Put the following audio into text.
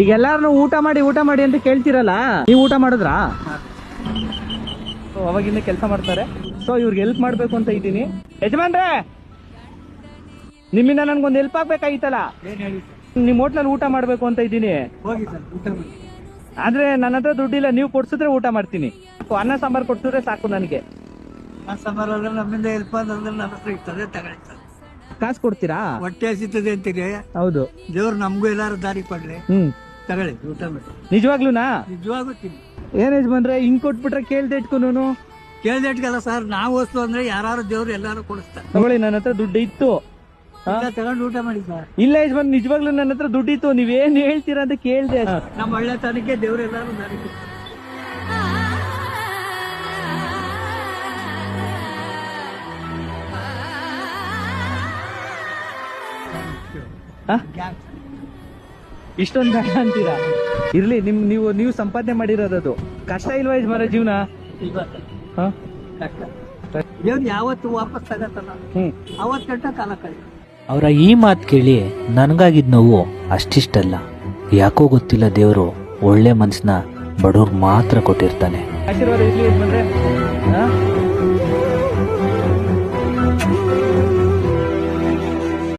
ಈಗ ಎಲ್ಲಾರು ಊಟ ಮಾಡಿ ಊಟ ಮಾಡಿ ಅಂತ ಕೇಳ್ತಿರಲ್ಲ? ನೀವು ಊಟ ಮಾಡಿದ್ರಾ? ಸೊ ಅವಾಗಿಂದ ಕೆಲಸ ಮಾಡ್ತಾರೆ. ಸೊ ಇವ್ರಿಗೆ ಹೆಲ್ಪ್ ಮಾಡ್ಬೇಕು ಅಂತ ಇದ್ದೀನಿ. ಯಜಮಾನ್ರೆ! ನಿಮ್ಮಿಂದ ನನ್ಗೊಂದು ಹೆಲ್ಪ್ ಆಗ್ಬೇಕಾಗಿತ್ತಲ್ಲ? ಏನ್ ಹೇಳಿ ನಿಮ್ ಹೋಟ್ಲಲ್ಲಿ ಊಟ ಮಾಡ್ಬೇಕು ಅಂತ ಇದ್ದೀನಿ. ಹೋಗಿ ಸರ್ ಊಟ ಮಾಡಿ. ಆದ್ರೆ ನನ್ನ ಹತ್ರ ದುಡ್ಡಿಲ್ಲ ನೀವು ಕೊಡ್ಸಿದ್ರೆ ಊಟ ಮಾಡ್ತೀನಿ. ಅನ್ನ ಸಾಂಬಾರ್ ಕೊಡ್ಸಿದ್ರೆ ಸಾಕು ನನಗೆ. ಸಾಂಬಾರ್ ನಮ್ಮಿಂದ ಹೆಲ್ಪ್ ಅಂದ್ರೆ ನನ್ನ ಹತ್ರ ಇರ್ತದೆ ತಗೊಳ್ಳಿ ಸರ್ ಕಾಸು ಕೊಡ್ತೀರಾ? ಹೊಟ್ಟೆ ಹಸಿತದೆ ಅಂತೀರಿ ಹೌದು. ದೇವ್ರು ನಮಗೂ ಎಲ್ಲಾರು ದಾರಿ ಕೊಡ್ಲಿ. ಹ್ಮ್. ತಗೊಳ್ಳಿ ಊಟ ಮಾಡಿ. ನಿಜವಾಗ್ಲೂನಾ? ನಿಜವಾಗೂ ತಿನ್ನಿ. ಏನ್ ಯಜಮಾನ್ರೆ ಹಿಂಗ್ ಕೊಟ್ಬಿಟ್ರೆ ಕೇಳ್ದೆ ಇಟ್ಕೊನು ಕೇಳ್ದೆಟ್ಗಲ್ಲ ಸರ್ ನಾವು ವಸ್ತು ಅಂದ್ರೆ ಯಾರು ದೇವ್ರು ಎಲ್ಲಾರು ಕೊಡಿಸ್ತಾರೆ. ತಗೊಳ್ಳಿ ನನ್ನ ಹತ್ರ ದುಡ್ಡು ಇತ್ತು. ತಗೊಂಡು ಊಟ ಮಾಡಿ ಸರ್. ಇಲ್ಲ ಯಜಮಾನ್ ನಿಜವಾಗ್ಲೂ ನನ್ನ ಹತ್ರ ದುಡ್ಡು ಇತ್ತು ನೀವೇನ್ ಹೇಳ್ತೀರಾ ಅಂತ ಕೇಳ್ದೆ ನಮ್ಮ ಒಳ್ಳೆತನಕ್ಕೆ ದೇವ್ರು ಎಲ್ಲಾರು ದಾರಿ ಕೊಡ್ತಾರೆ. ಇಷ್ಟೊಂದ್ ಬೇಡ ಅಂತೀರಾ? ಇರ್ಲಿ ನಿಮ್ ನೀವು ನೀವು ಸಂಪಾದನೆ ಮಾಡಿರೋದು ಕಷ್ಟ ಇಲ್ವಾ ಮರ ಜೀವನ? ದೇವ್ರು ಯಾವತ್ತು ವಾಪಸ್ ತಗತ್ತಲ್ಲ ಗಂಟ ಕಾಲ ಅವರ ಈ ಮಾತು ಕೇಳಿ ನನಗಾಗಿದ್ದ ನೋವು ಅಷ್ಟಿಷ್ಟಲ್ಲ. ಯಾಕೋ ಗೊತ್ತಿಲ್ಲ ದೇವರು ಒಳ್ಳೆ ಮನಸ್ಸನ್ನ ಬಡವ್ರಿಗೆ ಮಾತ್ರ ಕೊಟ್ಟಿರ್ತಾನೆ. ಆಶೀರ್ವಾದ?